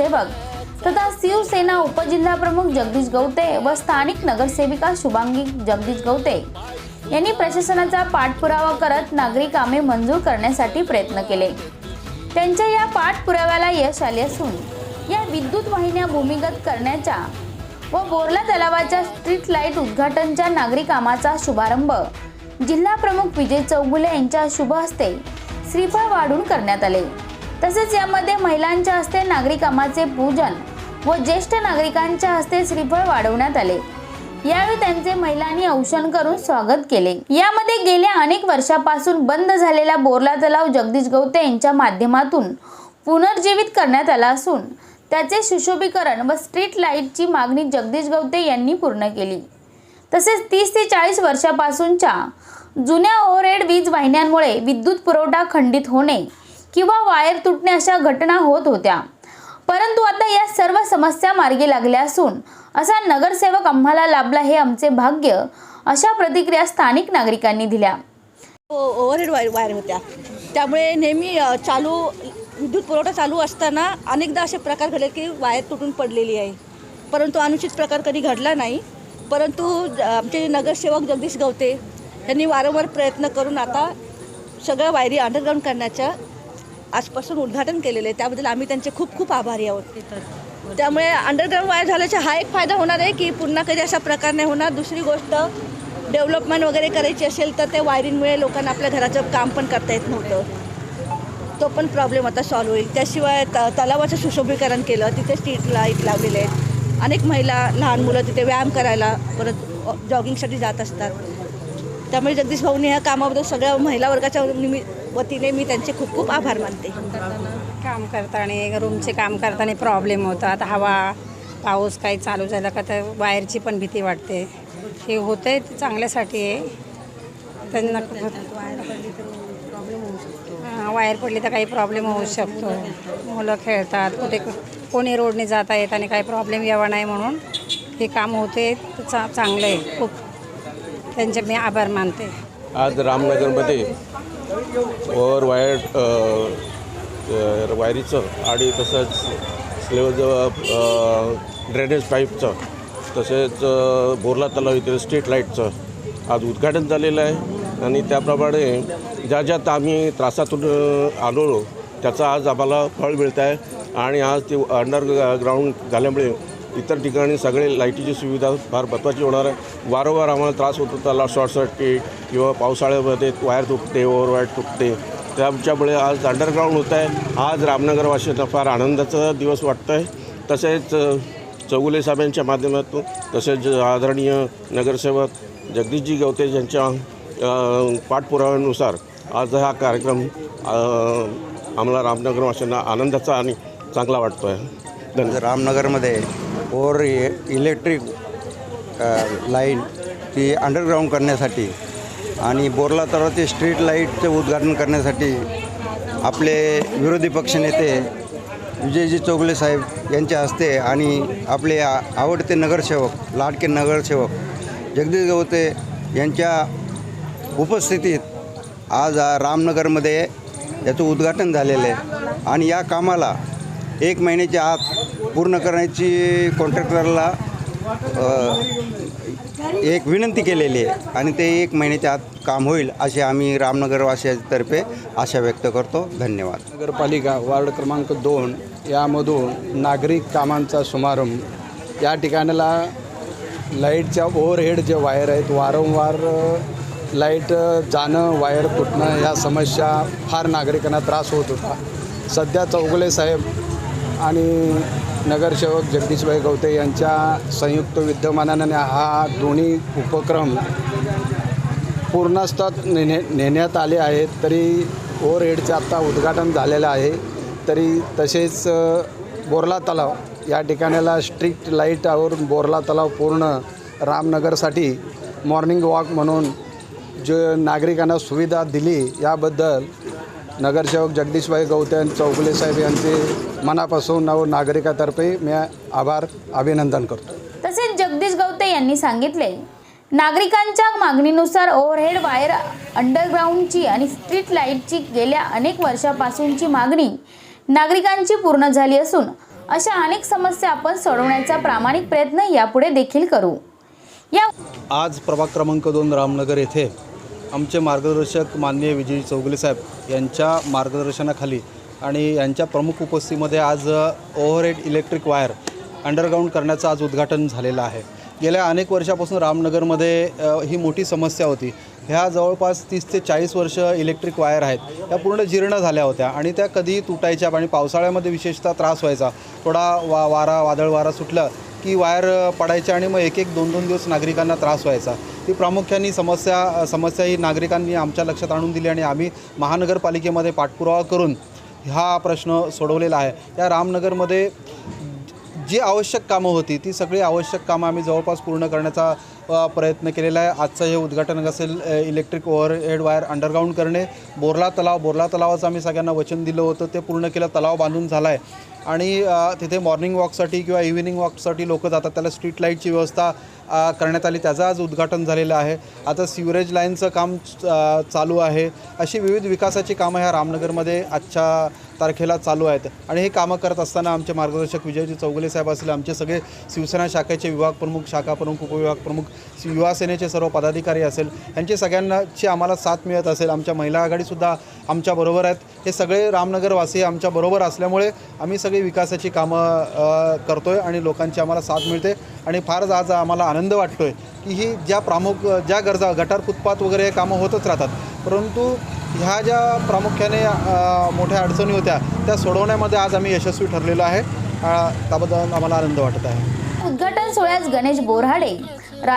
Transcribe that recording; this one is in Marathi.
नगरसेवक तथा शिवसेना उपजिल्हा प्रमुख जगदीश गवते व स्थानिक नगरसेविका शुभांगी जगदीश गवते यांनी प्रशासनाचा पाठपुरावा करत नागरी कामे मंजूर करण्यासाठी प्रयत्न केले. त्यांच्या या पाठपुराव्याला यश आले असून या विद्युत वाहिन्या भूमिगत करण्याच्या व बोरला तलावाच्या स्ट्रीट लाइट उद्घाटनच्या नागरी कामाचा शुभारंभ जिल्हा प्रमुख विजय चौगुले यांच्या शुभ हस्ते श्रीफळ वाढून करण्यात आले. तसेच यामध्ये महिलांच्या हस्ते नागरिकामाचे पूजन व ज्येष्ठ नागरिकांच्या हस्ते श्रीफळ वाढवण्यात आले. यावेळी त्यांचे महिलांनी औषण करून स्वागत केले. यामध्ये गेल्या अनेक वर्षापासून बंद झालेला बोरला तलाव जगदीश गवते यांच्या माध्यमातून पुनर्जीवित करण्यात आला असून त्याचे सुशोभीकरण व स्ट्रीट लाईटची मागणी जगदीश गवते यांनी पूर्ण केली. तसेच तीस ते चाळीस वर्षापासूनच्या जुन्या ओव्हरहेड वीज वाहिन्यांमुळे विद्युत पुरवठा खंडित होणे किंवा वायर तुटणे अशा घटना होत होत्या. परंतु आता या सर्व समस्या मार्गी लागल्या असून असा नगरसेवक आम्हाला लाभला हे आमचे भाग्य अशा प्रतिक्रिया स्थानिक नागरिकांनी दिल्या. हो, ओव्हरहेड वायर वायर होत्या. त्यामुळे नेहमी चालू विद्युत पुरवठा चालू असताना अनेकदा असे प्रकार घडले की वायर तुटून पडलेली आहे. परंतु अनुचित प्रकार कधी घडला नाही. परंतु ज- आमचे नगरसेवक जगदीश गवते यांनी वारंवार प्रयत्न करून आता सगळ्या वायरी अंडरग्राऊंड करण्याच्या आजपासून उद्घाटन केलेलं आहे. त्याबद्दल आम्ही त्यांचे खूप खूप आभारी आहोत. त्यामुळे अंडरग्राऊंड वायर झाल्याचा हा एक फायदा होणार आहे की पुन्हा कधी असा प्रकार नाही होणार. दुसरी गोष्ट डेव्हलपमेंट वगैरे करायची असेल तर ते वायरिंगमुळे लोकांना आपल्या घराचं काम पण करता येत नव्हतं. तो पण प्रॉब्लेम आता सॉल्व्ह होईल. त्याशिवाय त तलावाचं सुशोभीकरण केलं तिथे स्ट्रीट लाइट लावलेले आहेत. अनेक महिला लहान मुलं तिथे व्यायाम करायला परत जॉगिंगसाठी जात असतात. त्यामुळे जगदीश भाऊनी ह्या कामाबद्दल सगळ्या महिला वर्गाच्या निमित्त वतीने मी त्यांचे खूप खूप आभार मानते. काम करताना रूमचे काम करताना प्रॉब्लेम होतात. हवा पाऊस काही चालू झाला का तर वायरची पण भीती वाटते. हे होतं आहे चांगल्यासाठी आहे. त्यांना हां, वायर पडली तर काही प्रॉब्लेम होऊ शकतो. मुलं खेळतात कुठे कोणी रोडने जाता येत आणि काही प्रॉब्लेम यावा नाही म्हणून हे काम होते तर चा चांगलं आहे खूप. त्यांचे मी आभार मानते. आज रामनगरमध्ये वर वायर वायरीचं आणि तसंच स्लेवजवळ ड्रेनेज पाईपचं तसेच बोरला तलाव इथे स्ट्रीट लाईटचं आज उद्घाटन झालेलं आहे. आणि त्याप्रमाणे ज्या ज्यात आम्ही त्रासातून आलो त्याचं आज आम्हाला फळ मिळत आहे. आणि आज ते अंडरग्राऊंड झाल्यामुळे इतर ठिकाणी सगळे लाईटीची सुविधा फार महत्त्वाची होणार आहे. वारंवार आम्हाला त्रास होत होता शॉर्ट सर्किट किंवा पावसाळ्यामध्ये वायर तुटते ओव्हरवायर तुटते. त्याच्यामुळे आज अंडरग्राऊंड होत आहे. आज रामनगरवासियांना फार आनंदाचा दिवस वाटतं आहे तसेच चौगुले साहेबांच्या माध्यमातून तसेच आदरणीय नगरसेवक जगदीशजी गवते यांच्या पाठपुराव्यानुसार आज हा कार्यक्रम आम्हाला रामनगरवासियांना आनंदाचा आणि चांगला वाटतो आहे धन्यवाद. रामनगरमध्ये ओर इलेक्ट्रिक लाईन ती अंडरग्राऊंड करण्यासाठी आणि बोरला तलावाचे स्ट्रीट लाईटचे उद्घाटन करण्यासाठी आपले विरोधी पक्षनेते विजयजी चौगले साहेब यांच्या हस्ते आणि आपले आवडते नगरसेवक लाडके नगरसेवक जगदीश गवते यांच्या उपस्थितीत आज रामनगरमध्ये याचं उद्घाटन झालेलं आहे. आणि या कामाला एक महिन्याच्या आत पूर्ण करण्याची कॉन्ट्रॅक्टरला एक विनंती केलेली आहे. आणि ते एक महिन्याच्या आत काम होईल असे आम्ही रामनगरवासियातर्फे आशा व्यक्त करतो. धन्यवाद. नगरपालिका वार्ड क्रमांक दोन यामधून नागरिक कामांचा समारंभ. या ठिकाणाला लाईटच्या ओव्हरहेड जे वायर आहेत वारंवार लाइट जाणं वायर तुटणं या समस्या फार नागरिकांना त्रास होत होता. सध्या चौगुले साहेब आणि नगरसेवक जगदीशभाई गवते यांच्या संयुक्त विद्यमानाने हा दोन्ही उपक्रम पूर्णस्तात नेणे नेण्यात आले आहेत. तरी ओव्हरहेडचं आत्ता उद्घाटन झालेलं आहे. तरी तसेच बोरला तलाव या ठिकाणाला स्ट्रिक्ट लाईटवर बोरला तलाव पूर्ण रामनगरसाठी मॉर्निंग वॉक म्हणून जे नागरिकांना सुविधा दिली याबद्दल नगरसेवक जगदीशभाई गवते आणि चौगुले साहेब यांचे मनापासून व नागरिकातर्फे मी आभार अभिनंदन करतो. तसेच जगदीश गवते यांनी सांगितले नागरिकांच्या मागणीनुसार ओव्हरहेड वायर अंडरग्राऊंडची आणि स्ट्रीट लाईटची गेल्या अनेक वर्षापासूनची मागणी नागरिकांची पूर्ण झाली असून अशा अनेक समस्या आपण सोडवण्याचा प्रामाणिक प्रयत्न यापुढे देखील करू. या आज प्रभाग क्रमांक दोन रामनगर येथे आमचे मार्गदर्शक माननीय विजय चौगले साहेब यांच्या मार्गदर्शनाखाली आणि यांच्या प्रमुख उपस्थितीमध्ये आज ओव्हरहेड इलेक्ट्रिक वायर अंडरग्राऊंड करण्याचं आज उद्घाटन झालेलं आहे. गेल्या अनेक वर्षापासून रामनगरमध्ये ही मोठी समस्या होती. ह्या जवळपास तीस ते चाळीस वर्ष इलेक्ट्रिक वायर आहेत. त्या पूर्ण जीर्ण झाल्या होत्या आणि त्या कधीही तुटायच्या आणि पावसाळ्यामध्ये विशेषतः त्रास व्हायचा. थोडा वा वारा वादळ वारा सुटला की वायर पडायच्या आणि मग एक एक दोन दोन दिवस नागरिकांना त्रास व्हायचा. ती प्रामुख्याने समस्या समस्या ही नागरिकांनी आमच्या लक्षात आणून दिली आणि आम्ही महानगरपालिकेमध्ये पाठपुरावा करून हा प्रश्न सोडवलेला आहे. या रामनगरमध्ये जी आवश्यक कामं होती ती सगळी आवश्यक कामं आम्ही जवळपास पूर्ण करण्याचा प्रयत्न केलेला आहे. आजचं हे उद्घाटन असेल इलेक्ट्रिक ओव्हरहेड वायर अंडरग्राऊंड करणे. बोरला तलाव बोरला तलावाचं आम्ही सगळ्यांना वचन दिलं होतं. ते पूर्ण केलं तलाव बांधून झाला आहे आणि तिथे मॉर्निंग वॉकसाठी किंवा इव्हिनिंग वॉकसाठी लोक जातात. त्याला स्ट्रीट लाईटची व्यवस्था करण्यात आली. त्याचं आज उद्घाटन झालेलं आहे. आता सिवरेज लाईनचं काम चालू आहे. अशी विविध विकासाची कामं ह्या रामनगरमध्ये आजच्या तारखेला चालू आहेत. आणि हे कामं करत असताना आमचे मार्गदर्शक विजयजी चौगुले साहेब असतील आमचे सगळे शिवसेना शाखेचे विभाग प्रमुख शाखा प्रमुख उपविभाग प्रमुख युवा सेनेचे सर्व पदाधिकारी असेल यांचे सगळ्यांची आम्हाला साथ मिळत असेल. आमच्या महिला आघाडीसुद्धा आमच्याबरोबर आहेत. हे सगळे रामनगरवासी आमच्याबरोबर असल्यामुळे आम्ही सगळी विकासाची कामं करतो करतोय आणि लोकांची आम्हाला साथ मिळते. आणि फारच आज आम्हाला आनंद वाटतोय की ही ज्या प्रामुख ज्या गरजा गटार फुटपाथ वगैरे हे कामं होतच राहतात परंतु ह्या ज्या प्रामुख्याने मोठ्या अडचणी होत्या त्या सोडवण्यामध्ये आज आम्ही यशस्वी ठरलेलो आहे. त्याबद्दल आम्हाला आनंद वाटत आहे. उद्घाटन सोहळ्यास गणेश बोरहाडे रा